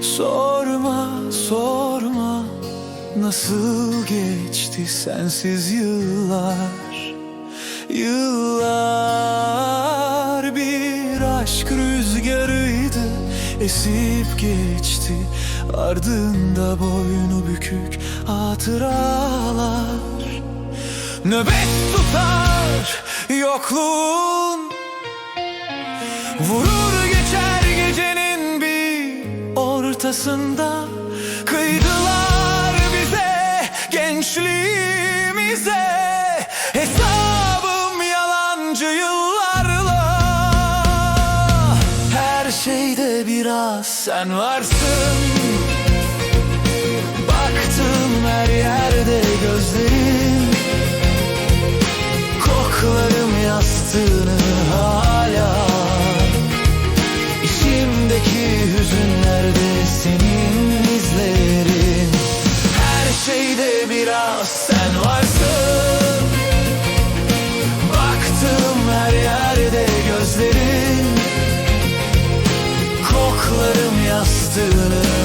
Sorma sorma Nasıl geçti sensiz yıllar? Yıllar bir aşk rüzgarıydı Esip geçti. Ardında boynu bükük hatıralar. Nöbet tutar yokluğun Vurur ortasında Kıydılar bize gençliğimize. Hesabım yalancı yıllarla. Her şeyde biraz sen varsın sen varsın. Baktım her yerde gözlerin. Koklarım yastığını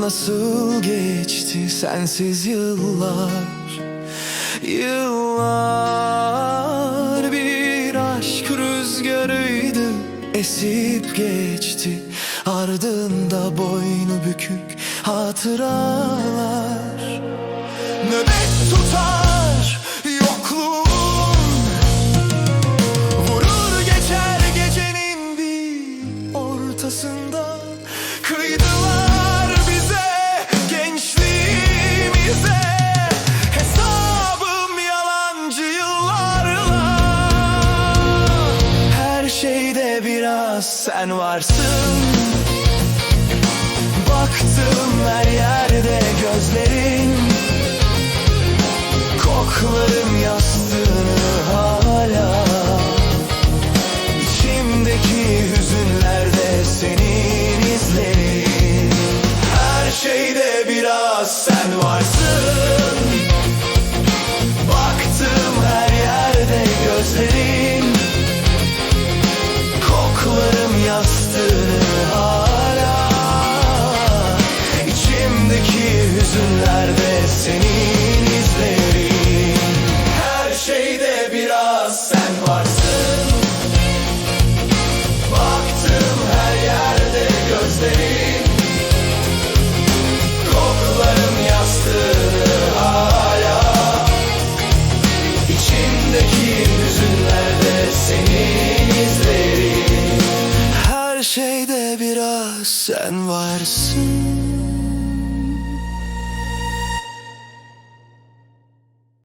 Nasıl geçti sensiz yıllar? Yıllar bir aşk rüzgarıydı Esip geçti. Ardında boynu bükük hatıralar. Nöbet tutar sen varsın. Baktım her yerde gözlerin. Koklarım yastığını hala. İçimdeki hüzünlerde senin izlerin. Her şeyde biraz sen varsın şeyde biraz sen varsın